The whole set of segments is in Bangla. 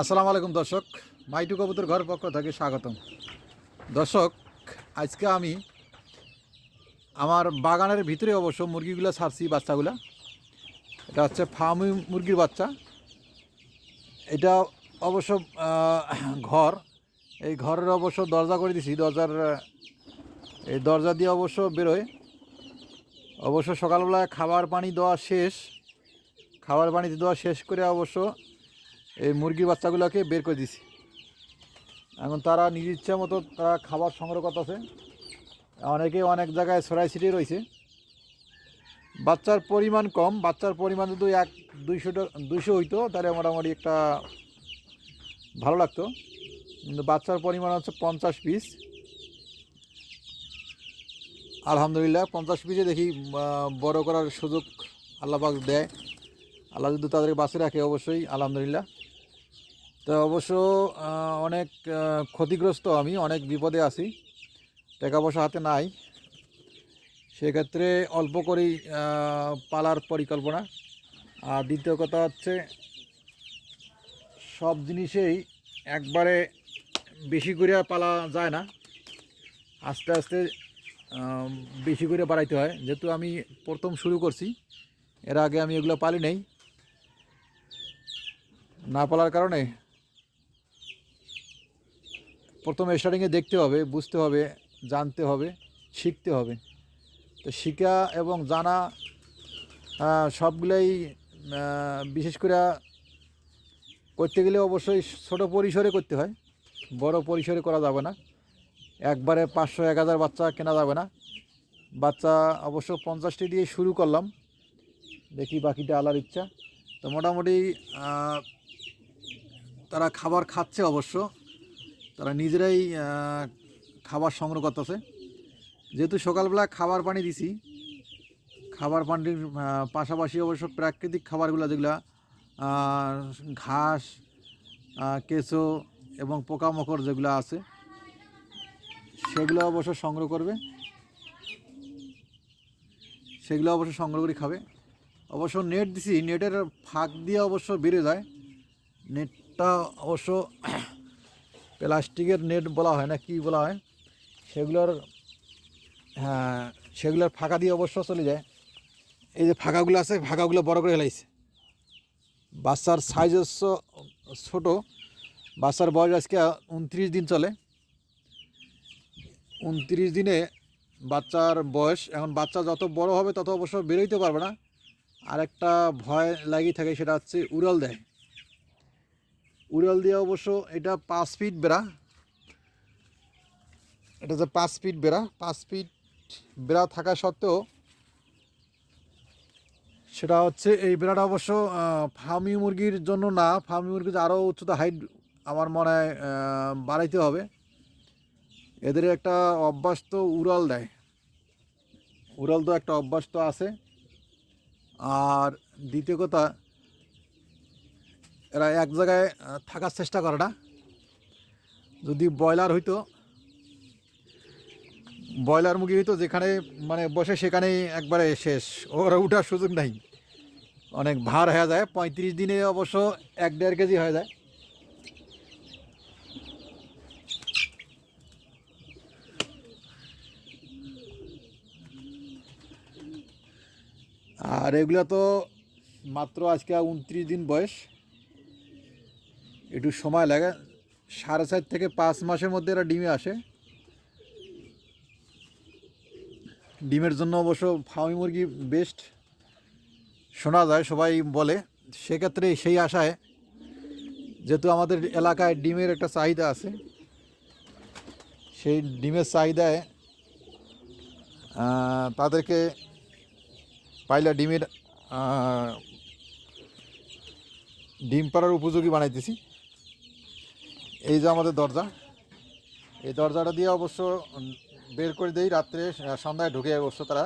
আসসালামু আলাইকুম দর্শক, মাইটু কবুতর ঘর পক্ষ থেকে স্বাগতম। দর্শক, আজকে আমি আমার বাগানের ভিতরে অবশ্য মুরগিগুলো ছাড়ছি, বাচ্চাগুলো। এটা হচ্ছে ফার্মি মুরগির বাচ্চা। এটা অবশ্য ঘর। এই ঘরের অবশ্য দরজা করে দিছি, দরজার, এই দরজা দিয়ে অবশ্য বেরোয়। অবশ্য সকালবেলায় খাবার পানি দেওয়া শেষ। খাবার পানি দেওয়া শেষ করে অবশ্য এই মুরগির বাচ্চাগুলোকে বের করে দিছি। এখন তারা নিজ ইচ্ছা মতো তারা খাবার সংগ্রহ করতেছে। অনেকে অনেক জায়গায় ছড়াই ছিটিয়ে রয়েছে। বাচ্চার পরিমাণ কম, বাচ্চার পরিমাণ যদি এক দুইশো দুইশো হইতো, তাহলে মোটামুটি একটা ভালো লাগতো। কিন্তু বাচ্চার পরিমাণ হচ্ছে পঞ্চাশ পিস। আলহামদুলিল্লাহ, পঞ্চাশ পিসে দেখি বড় করার সুযোগ আল্লাপাক দেয়। আল্লাহ যদি তাদেরকে বাঁচে রাখে, অবশ্যই, আলহামদুলিল্লাহ। তো অবশ্য অনেক ক্ষতিগ্রস্ত আমি, অনেক বিপদে আছি। টাকা পয়সা হাতে নাই। সেক্ষেত্রে অল্প করেই পালার পরিকল্পনা। আর দ্বিতীয় কথা হচ্ছে, সব জিনিসেই একবারে বেশি করে পালা যায় না। আস্তে আস্তে বেশি করে বাড়াইতে হয়। যেহেতু আমি প্রথম শুরু করছি, এর আগে আমি এগুলো পালি নেই। না পালার কারণে প্রথম স্টার্টিংয়ে দেখতে হবে, বুঝতে হবে, জানতে হবে, শিখতে হবে। তো শিখা এবং জানা সবগুলোই বিশেষ করে করতে গেলে অবশ্যই ছোট পরিসরে করতে হয়, বড় পরিসরে করা যাবে না। একবারে পাঁচশো, এক হাজার বাচ্চা কেনা যাবে না। বাচ্চা অবশ্য পঞ্চাশটি দিয়ে শুরু করলাম, দেখি বাকিটা আলার ইচ্ছা। তো মোটামুটি তারা খাবার খাচ্ছে অবশ্য। তারা নিজেরাই খাবার সংগ্রহ করতেছে। যেহেতু সকালবেলা খাবার পানি দিছি, খাবার পানির পাশাপাশি অবশ্য প্রাকৃতিক খাবারগুলো যেগুলো ঘাস কেঁচো এবং পোকামাকড় যেগুলো আছে, সেগুলো অবশ্য সংগ্রহ করবে। সেগুলো অবশ্য সংগ্রহ করে খাবে। অবশ্য নেট দিছি নেটের ফাঁক দিয়ে অবশ্য বেড়ে যায়। নেটটা অবশ্য প্লাস্টিকের নেট বলা হয় না, কি বলা হয়? সেগুলোর হ্যাঁ সেগুলোর ফাঁকা দিয়ে অবশ্য চলে যায়। এই যে ফাঁকাগুলো আছে, ফাঁকাগুলো বড় করে হেলাইছে বাচ্চার সাইজ ছোটো, বাচ্চার বয়স আজকে উনত্রিশ দিন চলে। উনত্রিশ দিনে বাচ্চার বয়স, এখন বাচ্চা যত বড় হবে তত অবশ্য বেরোইতে পারবে না। আর একটা ভয় লাগিয়ে থাকে, সেটা হচ্ছে উড়াল দেয়। উড়াল দিয়ে অবশ্য এটা পাঁচ ফিট বেড়া। এটা যে পাঁচ ফিট বেড়া, পাঁচ ফিট বেড়া থাকা সত্ত্বেও সেটা হচ্ছে এই বেড়াটা অবশ্য ফার্মি মুরগির জন্য না, ফার্মি মুরগির আরও উচ্চতা হাইট আমার মনে হয় বাড়াইতে হবে। এদের একটা অভ্যাস তো উড়াল দেয়। উড়াল তো একটা অভ্যাস তো আছে। আর দ্বিতীয় কথা এরা এক জায়গায় থাকার চেষ্টা করে না। যদি ব্রয়লার হইতো, ব্রয়লার মুরগি হইতো যেখানে মানে বসে সেখানেই একবারে শেষ। ওরা উঠার সুযোগ নাই। অনেক ভার হয়ে যায়, পঁয়ত্রিশ দিনে অবশ্য এক দেড় কেজি হয়ে যায়। আর এগুলো তো মাত্র আজকে উনত্রিশ দিন বয়স। একটু সময় লাগে। সাড়ে চার থেকে পাঁচ মাসের মধ্যে এরা ডিমে আসে। ডিমের জন্য অবশ্য ফার্মি মুরগি বেস্ট শোনা যায়, সবাই বলে। সেক্ষেত্রে সেই আশায়, যেহেতু আমাদের এলাকায় ডিমের একটা চাহিদা আছে, সেই ডিমের চাহিদায় তাদেরকে পাইলা ডিমের ডিম পাড়ার উপযোগী বানাইতেছি। এই যে আমাদের দরজা, এই দরজাটা দিয়ে অবশ্য বের করে দেই রাত্রে সন্ধ্যায় ঢুকে অবশ্য তারা।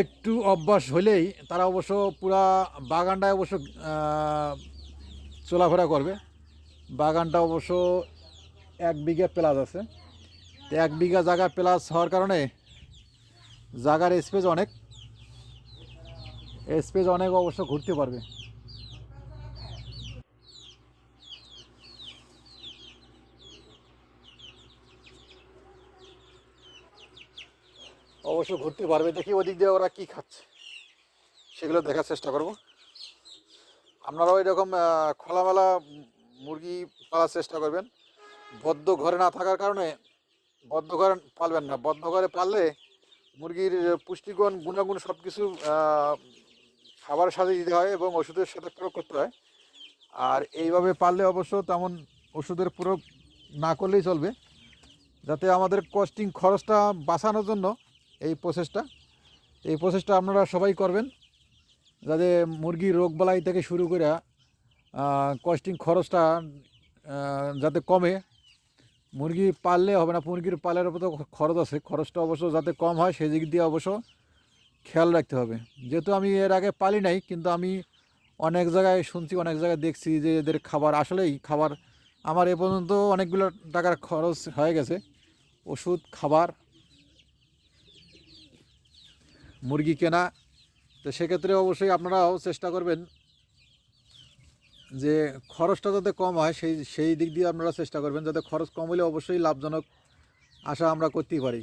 একটু অভ্যাস হলেই তারা অবশ্য পুরা বাগানটায় অবশ্য চলাফেরা করবে। বাগানটা অবশ্য এক বিঘা প্লাস আছে। তো এক বিঘা জায়গা প্লাস হওয়ার কারণে জায়গার স্পেস অনেক। স্পেস অনেক অবশ্য ঘুরতে পারবে। অবশ্য ঘুরতে পারবে। দেখি ওদিক দিয়ে ওরা কি খাচ্ছে। সেগুলো দেখার চেষ্টা করব। আপনারাও এরকম খোলামেলা মুরগি পালার চেষ্টা করবেন। বদ্ধ ঘরে না থাকার কারণে বদ্ধ ঘরে পালবেন না। বদ্ধ ঘরে পাললে মুরগির পুষ্টিগুণ, গুণাগুণ সব কিছু খাবারের সাথে দিতে হয় এবং ওষুধের সাথে প্রয়োগ করতে হয়। আর এইভাবে পারলে অবশ্য তেমন ওষুধের প্রয়োগ না করলেই চলবে। যাতে আমাদের কস্টিং খরচটা বাঁচানোর জন্য এই প্রসেসটা এই প্রসেসটা আপনারা সবাই করবেন। যাতে মুরগির রোগ বালাই থেকে শুরু করে কস্টিং খরচটা যাতে কমে। মুরগি পাললে হবে না, মুরগির পালের উপর তো খরচ আছে। খরচটা অবশ্য যাতে কম হয়, সেই দিক দিয়ে অবশ্য খেয়াল রাখতে হবে। যেহেতু আমি এর আগে পালি নাই, কিন্তু আমি অনেক জায়গায় শুনছি, অনেক জায়গায় দেখছি যে এদের খাবার আসলেই খাবার, আমার এ পর্যন্ত অনেকগুলো টাকার খরচ হয়ে গেছে। ওষুধ, খাবার, মুরগি কেনা, তো সেক্ষেত্রে অবশ্যই আপনারাও চেষ্টা করবেন যে খরচটা যাতে কম হয়, সেই সেই দিক দিয়ে আপনারা চেষ্টা করবেন। যাতে খরচ কম হলে অবশ্যই লাভজনক আশা আমরা করতেই পারি।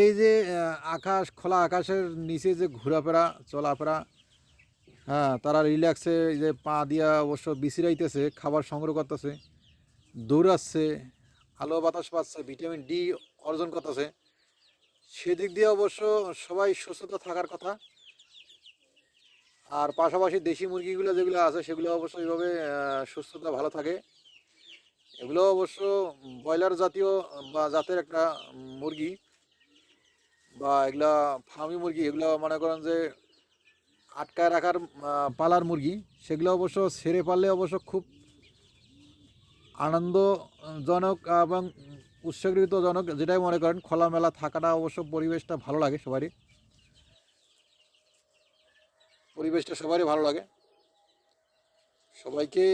এই যে আকাশ, খোলা আকাশের নিচে যে ঘোরাফেরা, চলাফেরা হ্যাঁ তারা রিল্যাক্সে এই যে পা দিয়া অবশ্য বিছিরাইতেছে খাবার সংগ্রহ করতেছে, দৌড়াচ্ছে, আলো বাতাস পাচ্ছে ভিটামিন ডি অর্জন করতেছে। সেদিক দিয়ে অবশ্য সবাই সুস্থতা থাকার কথা। আর পাশাপাশি দেশি মুরগিগুলো যেগুলো আছে, সেগুলো অবশ্য এইভাবে সুস্থতা ভালো থাকে। এগুলো অবশ্য ব্রয়লার জাতীয় বা জাতের একটা মুরগি। বা এগুলা ফার্মি মুরগি, এগুলো মনে করেন যে আটকায় রাখার পালার মুরগি, সেগুলো অবশ্য ছেড়ে পারলে অবশ্য খুব আনন্দজনক এবং উৎসর্গিতজনক যেটাই মনে করেন, খোলামেলা থাকাটা অবশ্য পরিবেশটা ভালো লাগে সবারই। পরিবেশটা সবারই ভালো লাগে। সবাইকে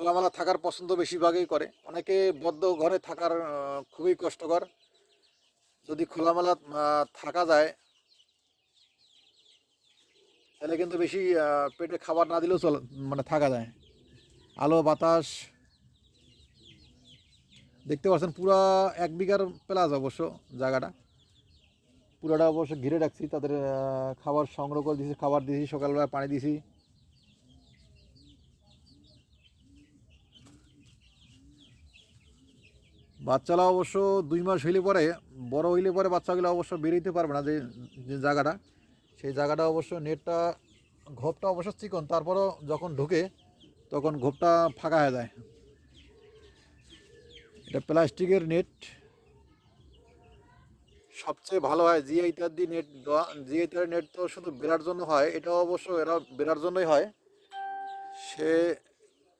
খোলামেলা থাকার পছন্দ বেশিরভাগই করে। অনেকে বদ্ধ ঘরে থাকার খুবই কষ্টকর। যদি খোলামেলা থাকা যায়, তাহলে কিন্তু বেশি পেটে খাবার না দিলেও চল মানে থাকা যায়। আলো, বাতাস, দেখতে পাচ্ছেন পুরা এক বিঘার প্লাস অবশ্য জায়গাটা। পুরাটা অবশ্য ঘিরে রাখছি, তাদের খাবার সংগ্রহ করে দিয়েছি, খাবার দিয়েছি, সকালবেলা পানি দিয়েছি। বাচ্চারা অবশ্য দুই মাস হইলে পরে, বড় হইলে পরে বাচ্চাগুলো অবশ্য বেরোতে পারবে না যে যে জায়গাটা। সেই জায়গাটা অবশ্য নেটটা, ঘোপটা অবশ্য চিকন, তারপরও যখন ঢুকে, তখন ঘোপটা ফাঁকা হয়ে যায়। এটা প্লাস্টিকের নেট। সবচেয়ে ভালো হয় জিআই ইত্যাদি নেট দেওয়া জিআই ইত্যাদি নেট তো শুধু বেড়ার জন্য হয় এটা অবশ্য এরা বেড়ার জন্যই হয়। সে,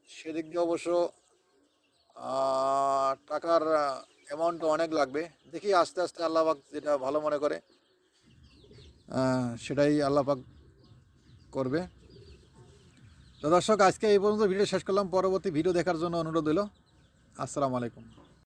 সেদিক দিয়ে অবশ্য আহ, টাকার অ্যামাউন্ট অনেক লাগবে। দেখি আস্তে আস্তে আল্লাহবাক যেটা ভালো মনে করে সেটাই আল্লাপাক করবে। তো দর্শক, আজকে এই পর্যন্ত ভিডিও শেষ করলাম। পরবর্তী ভিডিও দেখার জন্য অনুরোধ হলো আসসালামু আলাইকুম।